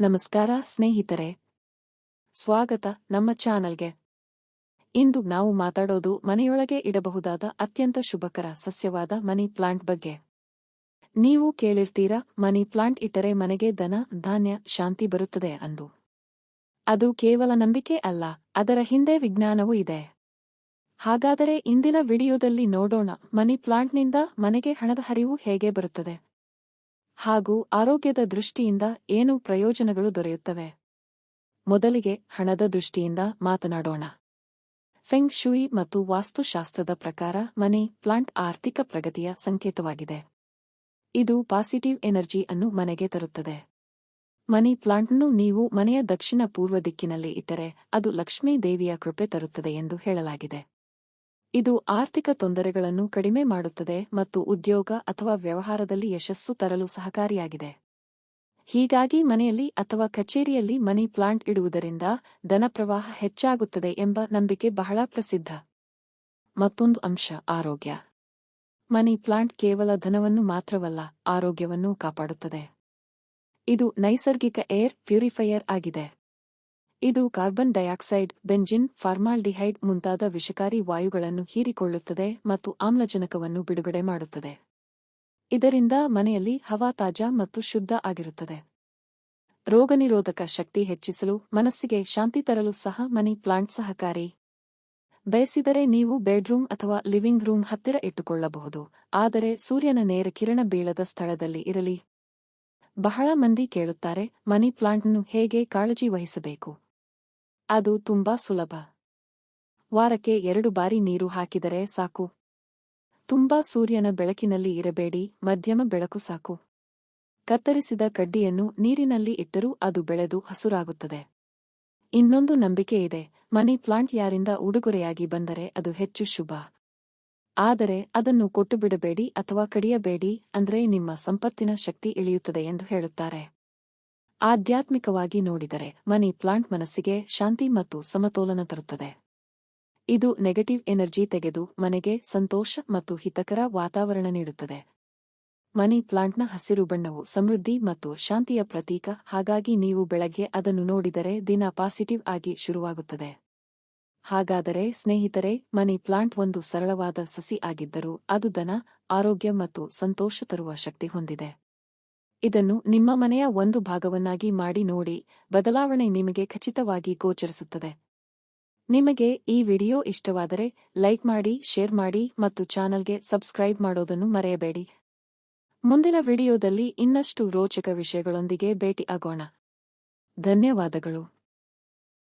ನಮಸ್ಕಾರ ಸ್ನೇಹಿತರೆ. ಸ್ವಾಗತ ನಮ್ಮ ಚಾನಲ್ಗೆ. ಇಂದು ನಾವು ಮಾತಾಡೋದು ಮನೆಯೊಳಗೆ ಇಡಬಹುದಾದ ಅತ್ಯಂತ ಶುಭಕರ ಸಸ್ಯವಾದ ಮನಿ ಪ್ಲಾಂಟ್ ಬಗ್ಗೆ. ನೀವು ಕೇಳಿರ್ತೀರಾ, ಮನಿ ಪ್ಲಾಂಟ್ ಇಟ್ಟರೆ ಮನೆಗೆ ದನ ಧಾನ್ಯ, ಶಾಂತಿ ಬರುತ್ತದೆ ಅಂದು. ಅದು ಕೇವಲ ನಂಬಿಕೆ ಅಲ್ಲ, ಅದರ ಹಿಂದೆ ವಿಜ್ಞಾನವೂ ಇದೆ. ಹಾಗಾದರೆ ಇಂದಿನ ವಿಡಿಯೋದಲ್ಲಿ ನೋಡೋಣ ಮನಿ ಪ್ಲಾಂಟ್ನಿಂದ ಮನೆಗೆ ಹಣದ ಹರಿವು ಹೇಗೆ ಬರುತ್ತದೆ. ಹಾಗೂ ಆರೋಗ್ಯದ ದೃಷ್ಟಿಯಿಂದ ಏನು ಪ್ರಯೋಜನಗಳು ದೊರೆಯುತ್ತವೆ? ಮೊದಲಿಗೆ ಹಣದ ದೃಷ್ಟಿಯಿಂದ ಮಾತನಾಡೋಣ. ಫೆಂಗ್ ಶೂಯಿ ಮತ್ತು ವಾಸ್ತುಶಾಸ್ತ್ರದ ಪ್ರಕಾರ ಮನಿ, ಪ್ಲಾಂಟ್ ಆರ್ಥಿಕ ಪ್ರಗತಿಯ ಸಂಕೇತವಾಗಿದೆ. ಇದು ಪಾಸಿಟಿವ್ ಎನರ್ಜಿ ಅನ್ನು ಮನೆಗೆ ತರುತ್ತದೆ. ಮನಿ ಪ್ಲಾಂಟ್ನ್ನು ನೀವು ಮನೆಯ ದಕ್ಷಿಣ ಪೂರ್ವ ದಿಕ್ಕಿನಲ್ಲಿ ಇಟ್ಟರೆ ಅದು ಲಕ್ಷ್ಮೀ ದೇವಿಯ ಕೃಪೆ ತರುತ್ತದೆ ಎಂದು ಹೇಳಲಾಗಿದೆ. ಇದು ಆರ್ಥಿಕ ತೊಂದರೆಗಳನ್ನು ಕಡಿಮೆ ಮಾಡುತ್ತದೆ ಮತ್ತು ಉದ್ಯೋಗ ಅಥವಾ ವ್ಯವಹಾರದಲ್ಲಿ ಯಶಸ್ಸು ತರಲು ಸಹಕಾರಿಯಾಗಿದೆ. ಹೀಗಾಗಿ ಮನೆಯಲ್ಲಿ ಅಥವಾ ಕಚೇರಿಯಲ್ಲಿ ಮನಿ ಪ್ಲಾಂಟ್ ಇಡುವುದರಿಂದ ಧನಪ್ರವಾಹ ಹೆಚ್ಚಾಗುತ್ತದೆ ಎಂಬ ನಂಬಿಕೆ ಬಹಳ ಪ್ರಸಿದ್ಧ. ಮತ್ತೊಂದು ಅಂಶ, ಆರೋಗ್ಯ. ಮನಿ ಪ್ಲಾಂಟ್ ಕೇವಲ ಧನವನ್ನು ಮಾತ್ರವಲ್ಲ, ಆರೋಗ್ಯವನ್ನೂ ಕಾಪಾಡುತ್ತದೆ. ಇದು ನೈಸರ್ಗಿಕ ಏರ್ ಪ್ಯೂರಿಫೈಯರ್ ಆಗಿದೆ. ಇದು ಕಾರ್ಬನ್ ಡೈಆಕ್ಸೈಡ್, ಬೆಂಜಿನ್, ಫಾರ್ಮಾಲ್ಡಿಹೈಡ್ ಮುಂತಾದ ವಿಷಕಾರಿ ವಾಯುಗಳನ್ನು ಹೀರಿಕೊಳ್ಳುತ್ತದೆ ಮತ್ತು ಆಮ್ಲಜನಕವನ್ನು ಬಿಡುಗಡೆ ಮಾಡುತ್ತದೆ. ಇದರಿಂದ ಮನೆಯಲ್ಲಿ ಹವಾ ತಾಜಾ ಮತ್ತು ಶುದ್ಧ ಆಗಿರುತ್ತದೆ. ರೋಗನಿರೋಧಕ ಶಕ್ತಿ ಹೆಚ್ಚಿಸಲು, ಮನಸ್ಸಿಗೆ ಶಾಂತಿ ತರಲು ಸಹ ಮನಿ ಪ್ಲಾಂಟ್ ಸಹಕಾರಿ. ಬಯಸಿದರೆ ನೀವು ಬೆಡ್ರೂಮ್ ಅಥವಾ ಲಿವಿಂಗ್ ರೂಮ್ ಹತ್ತಿರ ಇಟ್ಟುಕೊಳ್ಳಬಹುದು, ಆದರೆ ಸೂರ್ಯನ ನೇರ ಕಿರಣ ಬೀಳದ ಸ್ಥಳದಲ್ಲಿ ಇರಲಿ. ಬಹಳ ಮಂದಿ ಕೇಳುತ್ತಾರೆ, ಮನಿ ಪ್ಲಾಂಟ್ನ್ನು ಹೇಗೆ ಕಾಳಜಿ ವಹಿಸಬೇಕು? ಅದು ತುಂಬಾ ಸುಲಭ. ವಾರಕ್ಕೆ ಎರಡು ಬಾರಿ ನೀರು ಹಾಕಿದರೆ ಸಾಕು. ತುಂಬಾ ಸೂರ್ಯನ ಬೆಳಕಿನಲ್ಲಿ ಇರಬೇಡಿ, ಮಧ್ಯಮ ಬೆಳಕು ಸಾಕು. ಕತ್ತರಿಸಿದ ಕಡ್ಡಿಯನ್ನು ನೀರಿನಲ್ಲಿ ಇಟ್ಟರೂ ಅದು ಬೆಳೆದು ಹಸುರಾಗುತ್ತದೆ. ಇನ್ನೊಂದು ನಂಬಿಕೆ ಇದೆ, ಮನಿ ಪ್ಲಾಂಟ್ ಯಾರಿಂದ ಉಡುಗೊರೆಯಾಗಿ ಬಂದರೆ ಅದು ಹೆಚ್ಚು ಶುಭ. ಆದರೆ ಅದನ್ನು ಕೊಟ್ಟುಬಿಡಬೇಡಿ ಅಥವಾ ಕಡಿಯಬೇಡಿ ಅಂದ್ರೆ ನಿಮ್ಮ ಸಂಪತ್ತಿನ ಶಕ್ತಿ ಇಳಿಯುತ್ತದೆ ಎಂದು ಹೇಳುತ್ತಾರೆ. ಆಧ್ಯಾತ್ಮಿಕವಾಗಿ ನೋಡಿದರೆ ಮನಿ ಪ್ಲಾಂಟ್ ಮನಸ್ಸಿಗೆ ಶಾಂತಿ ಮತ್ತು ಸಮತೋಲನ ತರುತ್ತದೆ. ಇದು ನೆಗೆಟಿವ್ ಎನರ್ಜಿ ತೆಗೆದು ಮನೆಗೆ ಸಂತೋಷ ಮತ್ತು ಹಿತಕರ ವಾತಾವರಣ ನೀಡುತ್ತದೆ. ಮನಿ ಪ್ಲಾಂಟ್ನ ಹಸಿರು ಬಣ್ಣವು ಸಮೃದ್ಧಿ ಮತ್ತು ಶಾಂತಿಯ ಪ್ರತೀಕ, ಹಾಗಾಗಿ ನೀವು ಬೆಳಗ್ಗೆ ಅದನ್ನು ನೋಡಿದರೆ ದಿನ ಪಾಸಿಟಿವ್ ಆಗಿ ಶುರುವಾಗುತ್ತದೆ. ಹಾಗಾದರೆ, ಸ್ನೇಹಿತರೆ, ಮನಿ ಪ್ಲಾಂಟ್ ಒಂದು ಸರಳವಾದ ಸಸಿ ಆಗಿದ್ದರೂ ಅದು ದನ ಆರೋಗ್ಯ ಮತ್ತು ಸಂತೋಷ ತರುವ ಶಕ್ತಿ ಹೊಂದಿದೆ. ಇದನ್ನು ನಿಮ್ಮ ಮನೆಯ ಒಂದು ಭಾಗವನ್ನಾಗಿ ಮಾಡಿ ನೋಡಿ, ಬದಲಾವಣೆ ನಿಮಗೆ ಖಚಿತವಾಗಿ ಗೋಚರಿಸುತ್ತದೆ. ನಿಮಗೆ ಈ ವಿಡಿಯೋ ಇಷ್ಟವಾದರೆ ಲೈಕ್ ಮಾಡಿ, ಶೇರ್ ಮಾಡಿ ಮತ್ತು ಚಾನಲ್ಗೆ ಸಬ್ಸ್ಕ್ರೈಬ್ ಮಾಡೋದನ್ನು ಮರೆಯಬೇಡಿ. ಮುಂದಿನ ವಿಡಿಯೋದಲ್ಲಿ ಇನ್ನಷ್ಟು ರೋಚಕ ವಿಷಯಗಳೊಂದಿಗೆ ಭೇಟಿ ಆಗೋಣ ಧನ್ಯವಾದಗಳು.